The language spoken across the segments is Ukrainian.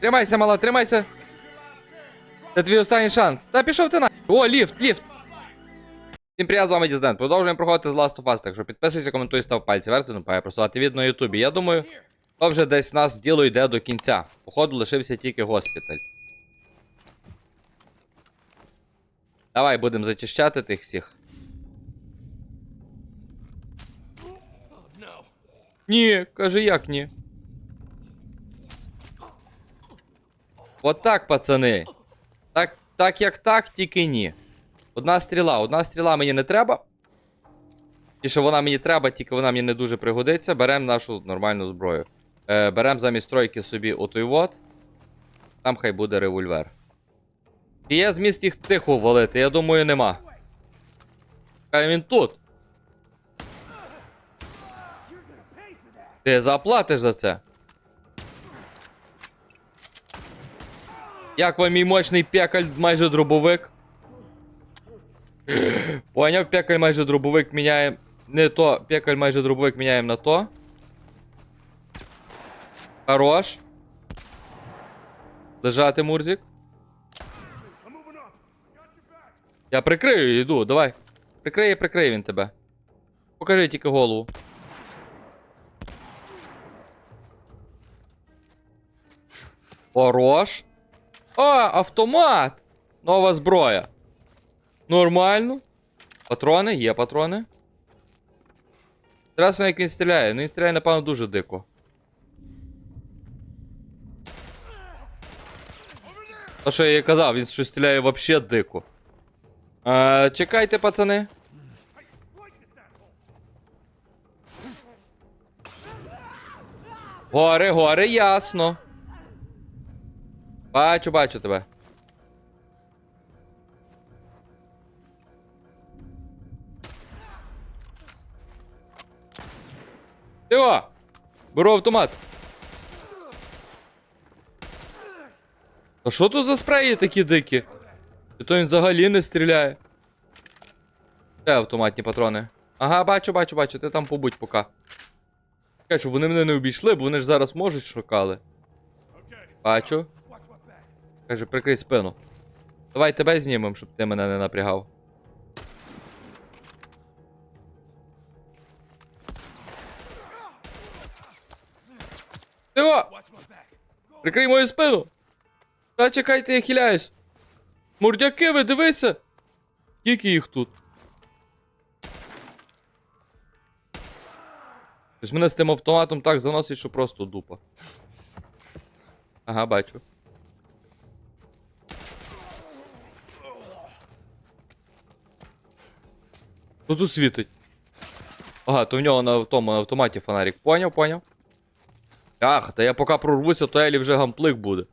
Тримайся, мала, тримайся. Це твій останній шанс. Та пішов ти на. О, ліфт, ліфт. Всім привіт, з вами Дізден. Продовжуємо проходити з Last of Us, так що підписуйся, коментуй, став пальці вверх, не пає просувати від на Ютубі. Я думаю, то вже десь нас діло йде до кінця. Походу лишився тільки госпіталь. Давай будемо зачищати тих всіх. Ні, каже, як ні. От так, пацани. Так, так як так, тільки ні. Одна стріла, одна стріла мені не треба. І що вона мені треба, тільки вона мені не дуже пригодиться. Беремо нашу нормальну зброю. Е, беремо замість тройки собі отой вот. Там хай буде револьвер. І є зміст їх тихо валити, я думаю, нема. Хай він тут. Ти заплатиш за це. Як вам мій мощний пекаль майже дробовик? Поняв, пекаль майже дробовик міняє. Не то, пекаль майже дробовик міняємо на то. Хорош. Лежати, Мурзик. Я прикрию, йду, давай. Прикриє, прикриє він тебе. Покажи тільки голову. Хорош. А, автомат! Нова зброя. Нормально. Патрони? Є патрони. Страшно, як він стріляє. Ну він стріляє, напевно, дуже дико. То, що я і казав, він щось стріляє вообще дико. А, чекайте, пацани. Гори, ясно. Бачу, бачу тебе. Тио! Беру автомат. А що тут за спреї такі дикі? Чи то він взагалі не стріляє? Де автоматні патрони? Ага, бачу, бачу, бачу, ти там побудь поки. Чекай, щоб вони мене не обійшли, бо вони ж зараз можуть шукали. Бачу. Каже, прикрий спину. Давай тебе знімемо, щоб ти мене не напрягав. Тиго! Прикрий мою спину! Та чекайте, я хиляюсь. Мурдяки, ви дивися! Скільки їх тут? Ось мене з тим автоматом так заносить, що просто дупа. Ага, бачу. Хто тут світить? Ага, то в нього на тому на автоматі фонарик. Поняв, поняв. Ах, та я поки прорвуся, то Елі вже гамплик буде.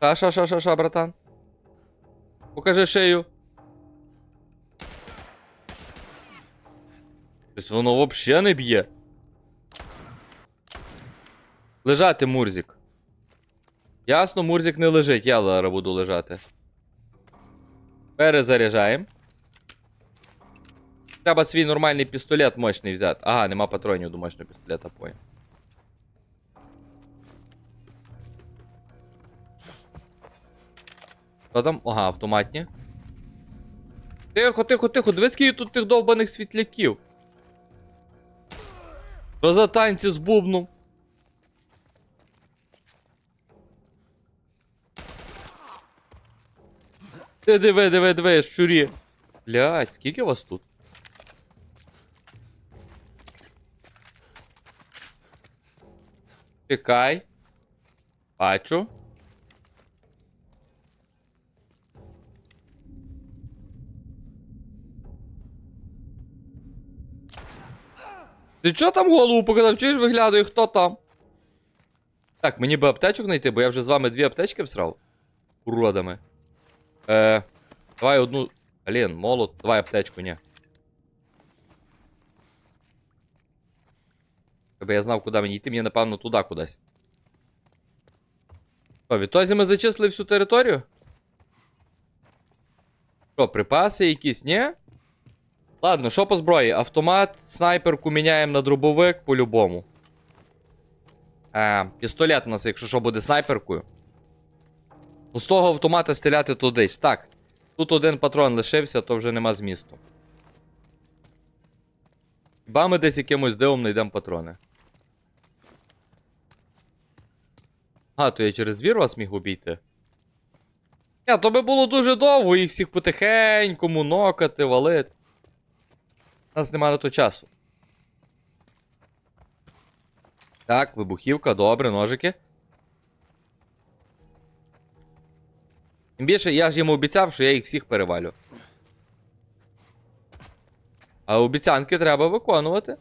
Ша, ша, ша, ша, ша, братан. Покажи шею. Тобто воно взагалі не б'є. Лежати, Мурзик. Ясно, Мурзик не лежить, я зараз буду лежати. Перезаряджаємо. Треба свій нормальний пістолет мощний взяти. Ага, нема патронів до мощного пістолета, понял. Що там? Ага, автоматні. Тихо, тихо, тихо, диви скільки тут тих довбаних світляків. Що за танці з бубном? Ти диви, диви, диви, щурі. Блять, скільки вас тут? Чекай. Бачу. Ти чого там голову показав? Чуєш виглядаю, хто там? Так, мені би аптечок знайти, бо я вже з вами дві аптечки всрав. Уродами. Е, давай одну. Блін, молот, давай аптечку, ні. Аби я знав, куди мені йти, мені напевно туди кудись. Що, відтоді ми зачислили всю територію? Що, припаси якісь, ні? Ладно, що по зброї? Автомат, снайперку міняємо на дробовик по-любому. Е, пістолет у нас, якщо що, буде снайперкою. Ну, з того автомата стріляти туди. ж. Так. Тут один патрон лишився, то вже нема змісту. Хіба ми десь якимось дивом знайдемо патрони. А, то я через двір вас міг обійти. Ні, то би було дуже довго їх всіх потихенькому нокати, валити. У нас немає на то часу. Так, вибухівка, добре, ножики. Тим більше, я ж йому обіцяв, що я їх всіх перевалю. А обіцянки треба виконувати.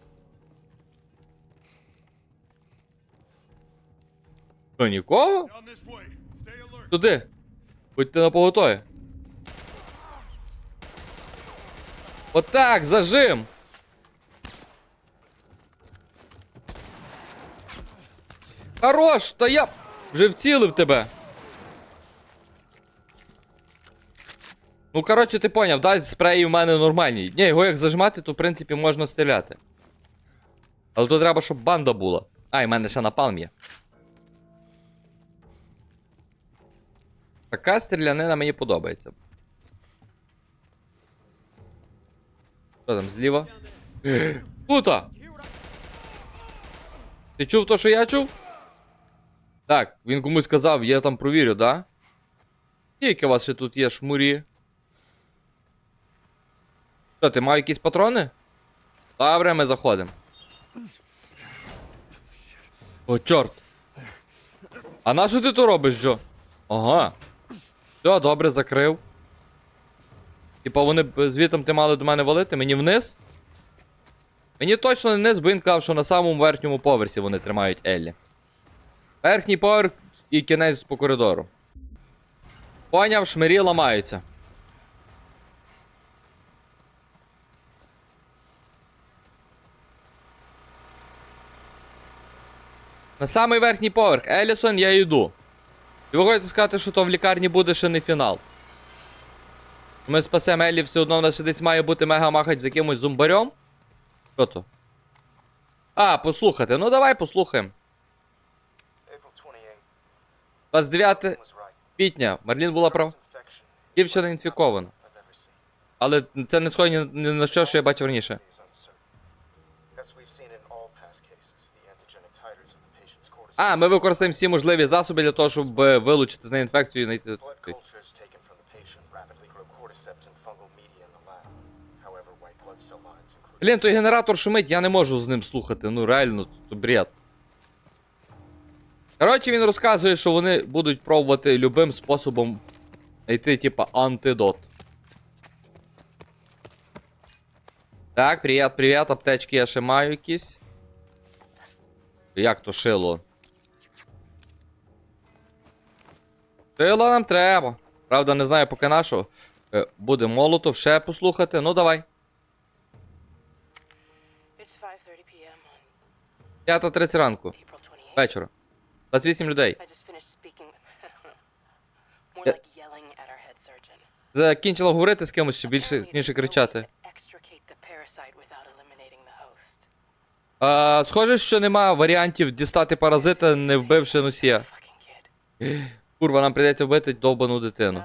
Нікого? Way. Stay alert. Туди. Будьте на поготові. Отак, зажим. Хорош, та я вже вцілив тебе. Ну, коротше, ти поняв, да, спреї в мене нормальні. Ні, його як зажимати, то в принципі можна стріляти. Але то треба, щоб банда була. А, і в мене ще напалм є. Така стрілянина мені подобається. Що там, зліва? Тута! Ти чув то, що я чув? Так, він комусь сказав, я там провірю, да? Скільки у вас ще тут є шмурі? Що, ти мав якісь патрони? Добре, ми заходимо. О, чорт. А на що ти то робиш, Джо? Ага. Все, добре, закрив. Типа вони звітом ти мали до мене валити, мені вниз? Мені точно не вниз, бо він казав, що на самому верхньому поверсі вони тримають Еллі. Верхній поверх і кінець по коридору. Поняв, шмирі ламаються. На самий верхній поверх. Елісон, я йду. І ви хочете сказати, що то в лікарні буде ще не фінал. Ми спасемо Еллі, все одно в нас ще десь має бути мега-махач з якимось зумбарем. Що то? А, послухати. Ну давай послухаємо. April 28 29 квітня. Марлін була права. Дівчина інфікована. Але це не схоже ні на що, що я бачив раніше. А, ми використаємо всі можливі засоби для того, щоб е, вилучити з неї інфекцію і знайти. Блін, той генератор шумить, я не можу з ним слухати. Ну реально, то бред. Коротше, він розказує, що вони будуть пробувати любим способом знайти, типа, антидот. Так, привіт, привіт, аптечки я ще маю якісь. Як то шило? Шило нам треба. Правда, не знаю поки нашого. Е, Буде молотов ще послухати. Ну давай. It's 5:30 p.m. on 5.30 ранку. Вечора. 28 людей. Surgeon. Закінчила говорити з кимось чи більше, ніж кричати. А, схоже, що нема варіантів дістати паразита, не вбивши носія. Курва, нам прийдеться вбити довбану дитину.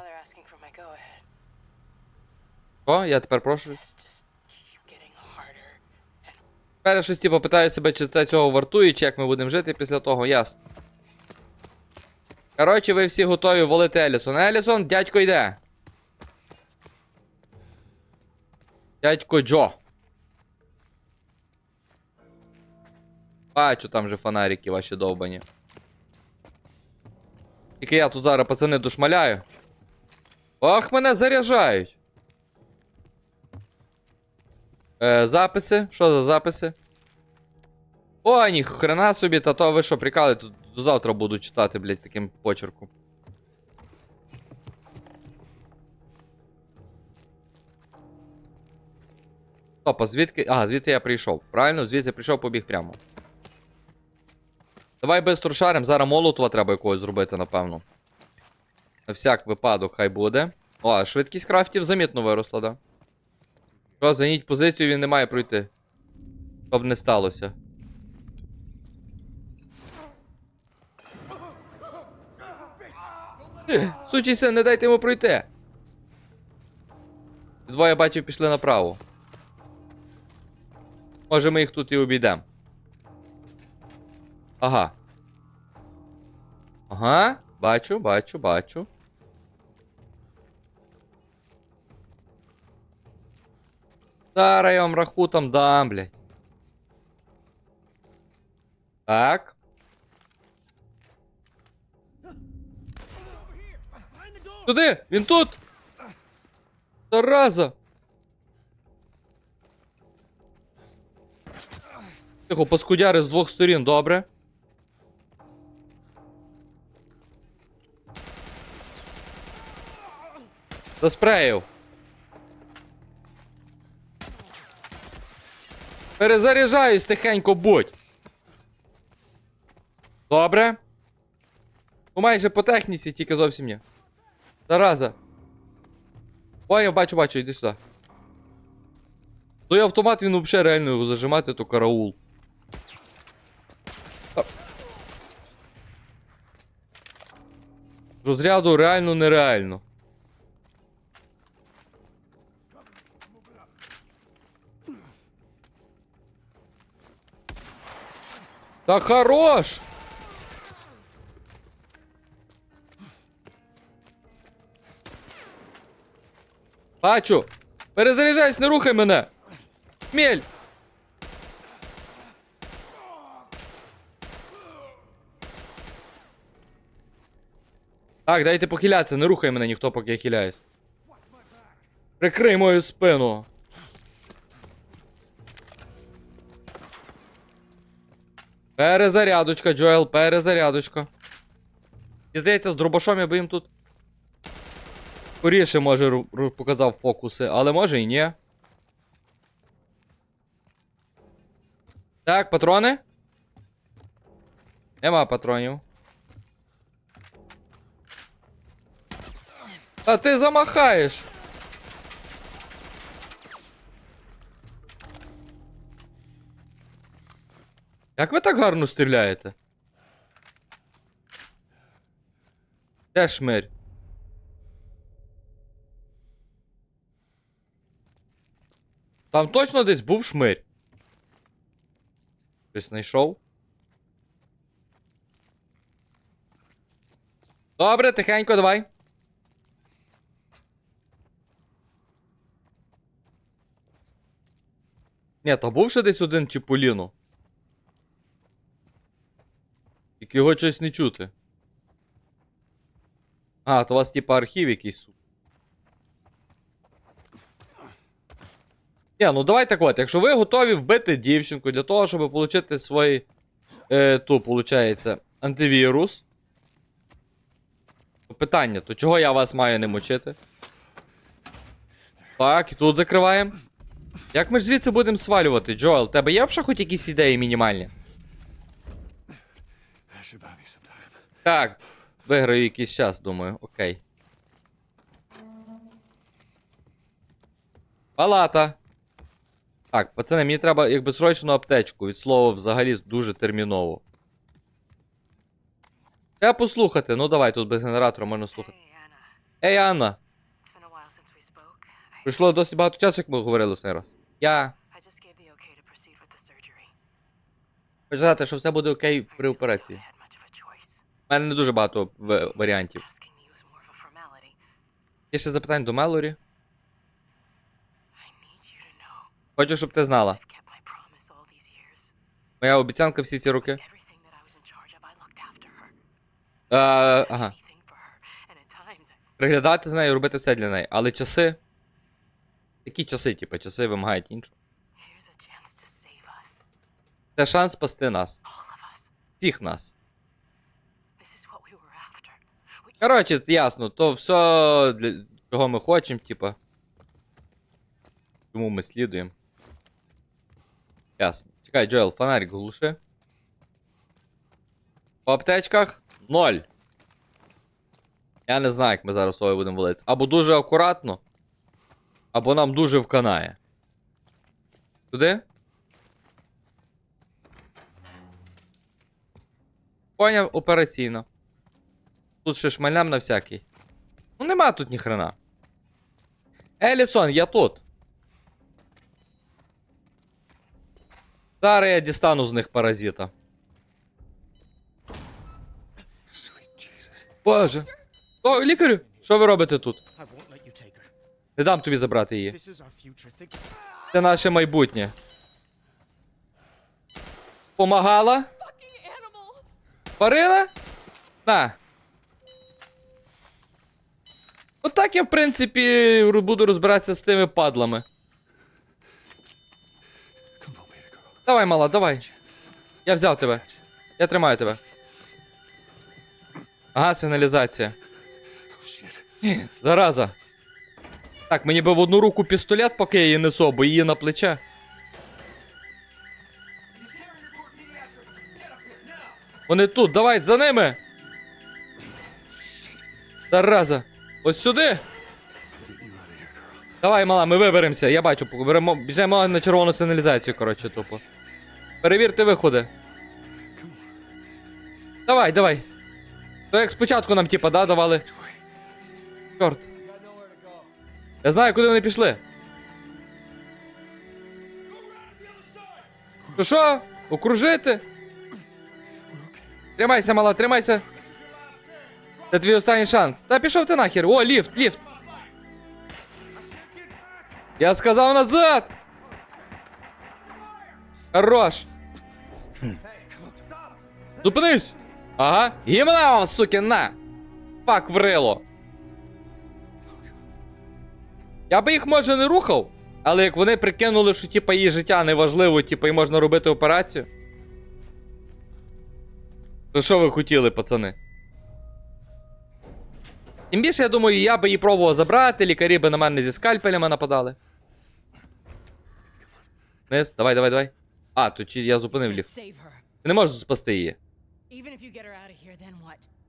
О, я тепер прошу. Тепер я щось типу питаю себе, чи це цього вартує, чи як ми будемо жити після того, ясно. Коротше, ви всі готові валити Елісон. Елісон, дядько йде. Дядько Джо. Бачу, там же фонарики ваші довбані. Тільки я тут зараз, пацани, дошмаляю. Ох, мене заряджають. Е, записи? Що за записи? О, ні, хрена собі, та то ви що, прикали, тут до завтра буду читати, блядь, таким почерком. Стоп, а звідки. А, звідси я прийшов. Правильно, звідси я прийшов, побіг прямо. Давай без трушарем, зараз молотова треба якогось зробити, напевно. На всяк випадок хай буде. О, швидкість крафтів замітно виросла, да? Що, зайніть позицію, він не має пройти. Щоб не сталося. Е, Сучий син, не дайте йому пройти. Двоє бачив пішли направо. Може ми їх тут і обійдемо. Ага. Ага, бачу, бачу, бачу. Зараз я вам раху там дам, блядь. Так. Туди! Він тут! Зараза! Тихо, паскудяри з двох сторін, добре. Заспреїв. Перезаряджаюсь тихенько будь. Добре. Ну майже по техніці, тільки зовсім ні. Зараза. Ой, я бачу, бачу, іди сюди. Той автомат він взагалі реально його зажимати, то караул. Розряду реально нереально. Та хорош! Бачу! Перезаряджайся, не рухай мене! Мель! Так, дайте похилятися, не рухай мене ніхто, поки я хиляюсь. Прикрий мою спину. Перезарядочка, Джоел, перезарядочка. І здається, з дробашом я би їм тут. Скоріше, може, показав фокуси, але може і ні. Так, патрони? Нема патронів. А ти замахаєш. Як ви так гарно стріляєте? Де шмирь? Там точно десь був шмирь. Щось знайшов. Добре, тихенько, давай. Ні, та був ще десь один Чіполіно. Тільки його щось не чути. А, то у вас типа архів якийсь. су- Ні, ну давай так от, якщо ви готові вбити дівчинку для того, щоб отримати свій. Е, ту, виходить, антивірус. То Питання, то чого я вас маю не мочити? Так, і тут закриваємо. Як ми ж звідси будемо свалювати, Джоел? Тебе є вже хоч якісь ідеї мінімальні? Так, виграю якийсь час, думаю, окей. Палата. Так, пацани, мені треба якби срочно аптечку. Від слова взагалі дуже терміново. Треба послухати. Ну давай, тут без генератора можна слухати. Ей, Анна! Пройшло досить багато часу, як ми говорили останній раз. Я хочу сказати, що все буде окей при операції. У мене не дуже багато в- варіантів. Є ще запитань до Мелорі. Хочу, щоб ти знала. Моя обіцянка всі ці роки. Е, ага. Приглядати з нею, робити все для неї. Але часи. Які часи, типу, часи вимагають іншого. Це шанс спасти нас. Всіх нас. Коротше, ясно, то все для чого ми хочемо, типа. Чому ми слідуємо. Ясно. Чекай, Джоел, фонарик глуши. По аптечках ноль. Я не знаю, як ми зараз собою будемо валитися. Або дуже акуратно, або нам дуже вканає. Туди? Поняв операційно. Тут ще шмальнем на всякий. Ну нема тут ніхрена. Елісон, я тут. Зараз я дістану з них паразита. Боже. О, лікарю! Що ви робите тут? Не дам тобі забрати її. Це наше майбутнє. Помагала? Парила? На. Отак я, в принципі, буду розбиратися з тими падлами. Давай, мала, давай. Я взяв тебе. Я тримаю тебе. Ага, сигналізація. Зараза. Так, мені би в одну руку пістолет, поки я її несу, бо її на плече. Вони тут, давай, за ними! Зараза! Ось сюди! Давай, мала, ми виберемося, я бачу, беремо, біжимо на червону сигналізацію, коротше, тупо. Перевірте виходи. Давай, давай. То як спочатку нам, типа, да, давали. Чорт. Я знаю, куди вони пішли. Що? Окружити? Тримайся, мала, тримайся. Це твій останній шанс. Та пішов ти нахер. О, ліфт, ліфт. Я сказав назад. Хорош. Зупинись. Ага. Гімна вам, суки, на. Фак врило. Я би їх може не рухав, але як вони прикинули, що типа її життя не важливо, типа і можна робити операцію. То що ви хотіли, пацани? Тим більше, я думаю, я би її пробував забрати, лікарі би на мене зі скальпелями нападали. Вниз, давай, давай, давай. А, тут я зупинив ліфт. Ти не можеш спасти її.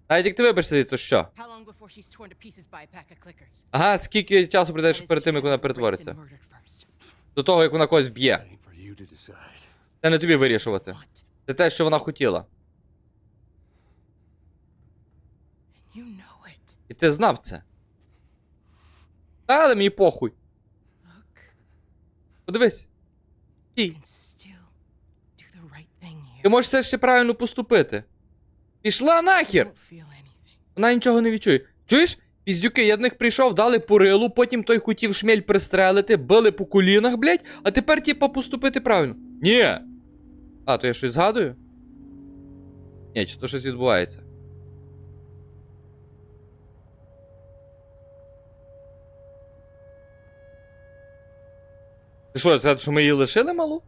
Навіть як ти виберешся, то що? Ага, скільки часу прийде, щоб перед тим, як вона перетвориться? До того, як вона когось вб'є. Це не тобі вирішувати. Це те, що вона хотіла. І ти знав це. Та, але мені похуй. Подивись. Ти. Ти можеш все ще правильно поступити. Пішла нахер! Вона нічого не відчує. Чуєш? Піздюки, я до них прийшов, дали по рилу, потім той хотів шмель пристрелити, били по колінах, блять, а тепер, типа, поступити правильно. Ні. А, то я щось згадую? Ні, чи то щось відбувається. Що, це що ми її лишили малу?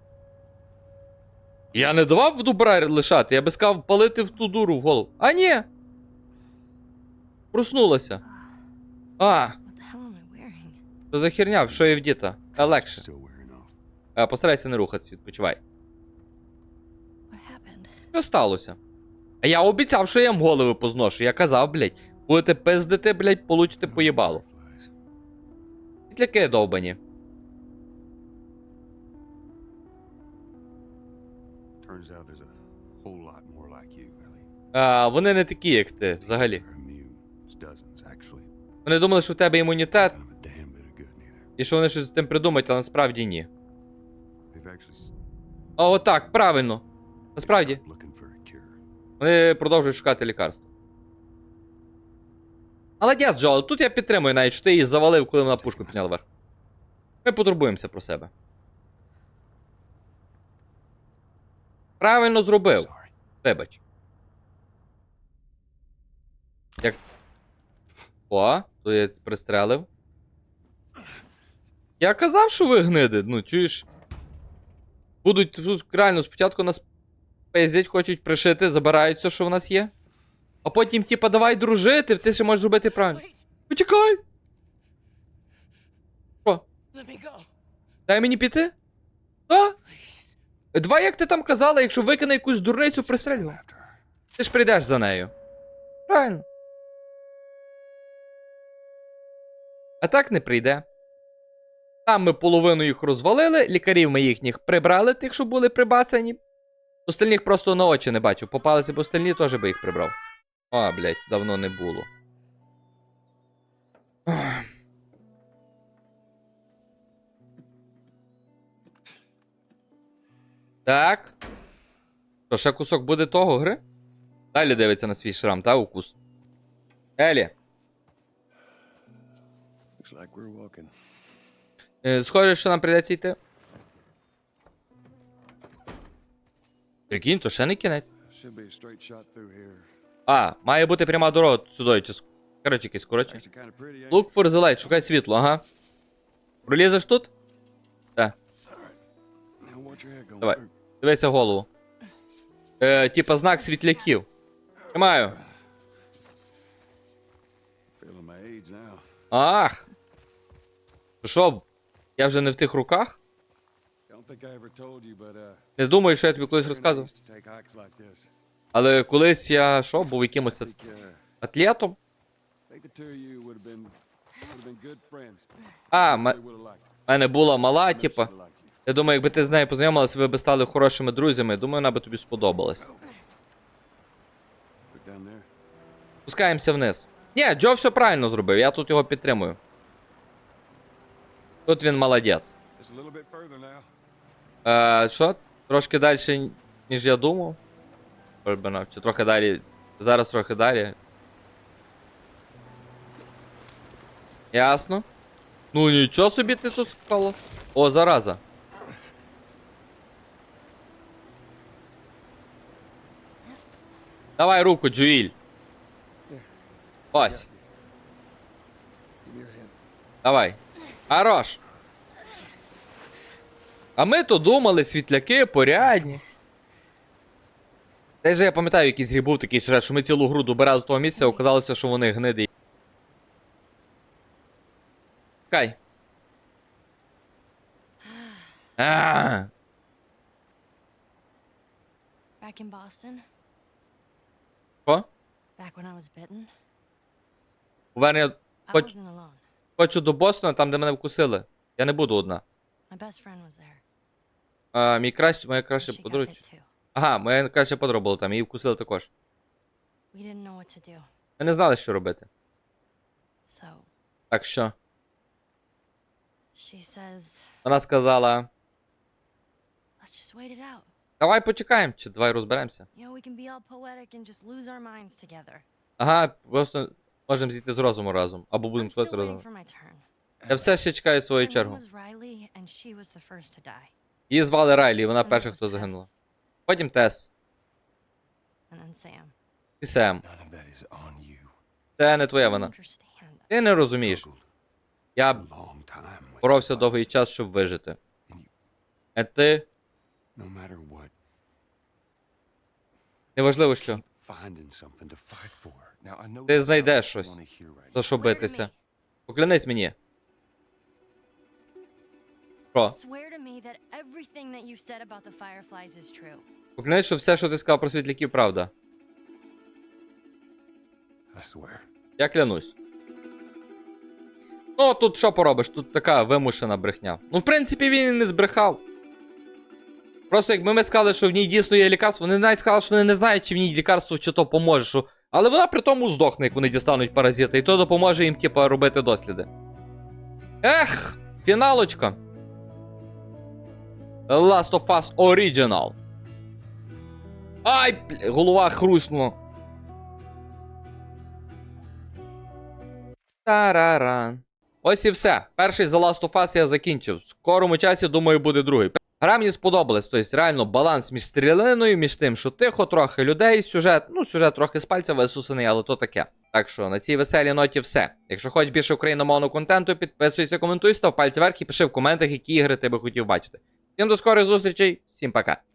Я не давав в добра лишати, я би сказав палити в ту дуру в голову. А ні! Проснулася. А, що за херня, що є вдіта? А легше. А, постарайся не рухатись, відпочивай. Що сталося? А я обіцяв, що я їм голови позношу. Я казав, блядь, будете пиздити, блядь, получите поїбало. Пітляки довбані. А, вони не такі, як ти, взагалі. Вони думали, що в тебе імунітет, і що вони щось з тим придумають, але насправді ні. А отак, правильно. Насправді, вони продовжують шукати лікарство. Але дід Джо, тут я підтримую навіть, що ти її завалив, коли вона пушку підняла вверх. Ми потурбуємося про себе. Правильно зробив. Вибач. Як. О, то я пристрелив. Я казав, що ви гниди, ну чуєш. Будуть тут реально спочатку нас пиздять, хочуть пришити, забирають все, що в нас є. А потім, типа, давай дружити, ти ще можеш зробити правильно. Почекай! Що? Дай мені піти? А? Два, як ти там казала, якщо викине якусь дурницю, пристрелював. Ти ж прийдеш за нею. Правильно. А так не прийде. Там ми половину їх розвалили, лікарів ми їхніх прибрали, тих, що були прибацані. Остальних просто на очі не бачу. Попалися б остальні, теж би їх прибрав. А, блядь, давно не було. Так. То ще кусок буде того гри? Далі дивиться на свій шрам, та укус. Елі, е, схоже, що нам прийдеться йти. Прикинь, то ще не кінець. А, має бути пряма дорога сюди, чи коротше, якийсь коротше. Look for the light, шукай світло, ага. Пролізеш тут? Так, Давай. Дивися голову. Е, типа знак світляків. Тримаю. Ах. Що? Я вже не в тих руках? Uh. Не думаю, що я тобі колись розказував. Але колись я що, був якимось uh, атлетом? А, м- мене була мала, типа. Я думаю, якби ти з нею познайомилася, ви б стали хорошими друзями. Думаю, вона би тобі сподобалась. Спускаємося вниз. Ні, Джо все правильно зробив, я тут його підтримую. Тут він молодець. Е, що? Трошки далі, ніж я думав. Чи трохи далі. Зараз трохи далі. Ясно. Ну нічого собі ти тут склала. О, зараза. Давай руку, Джуїль. Ось. Давай. Хорош. А ми то думали, світляки порядні. Та й же я пам'ятаю, якийсь гріб був такий сюжет, що ми цілу гру добирали з того місця, оказалося, що вони гниди. Хай. А, Back in Boston, Що? Повернення Хоч- хочу до Бостона, там, де мене вкусили. Я не буду одна. А, мій краще, моя краща подруга. Ага, моя краща подруга була там, її вкусили також. Ми не знали, що робити. So Так що, she says, вона сказала. let's just wait it out. Давай почекаємо, чи давай розберемося. Ага, просто можемо зійти з розуму разом. Або будемо спати разом. Я все ще чекаю свою чергу. Її звали Райлі, і вона перша, хто загинула. Потім Тес і Сем. Це не твоя вина. Ти не розумієш. Я боровся довгий час, щоб вижити. А ти I know Ти знайдеш щось. За що битися. Поклянись мені. Що? Поклянись, що все, що ти сказав про світляків, правда. Я клянусь. Ну, тут що поробиш? Тут така вимушена брехня. Ну, в принципі, він і не збрехав. Просто якби ми сказали, що в ній дійсно є лікарство, вони навіть сказали, що вони не знають, чи в ній лікарство, чи то поможе. Що... Але вона при тому здохне, як вони дістануть паразити, і то допоможе їм, типа, робити досліди. Ех, фіналочка. Last of Us Original. Ай, бля, голова хрустнула. Тараран. Ось і все. Перший The Last of Us я закінчив. В скорому часі, думаю, буде другий. Гра мені сподобалась, тобто реально баланс між стріляниною, між тим, що тихо, трохи людей, сюжет, ну, сюжет трохи з пальця висусаний, але то таке. Так що на цій веселій ноті все. Якщо хочеш більше україномовного контенту, підписуйся, коментуй, став пальці вверх і пиши в коментах, які ігри ти би хотів бачити. Всім до скорих зустрічей, всім пока.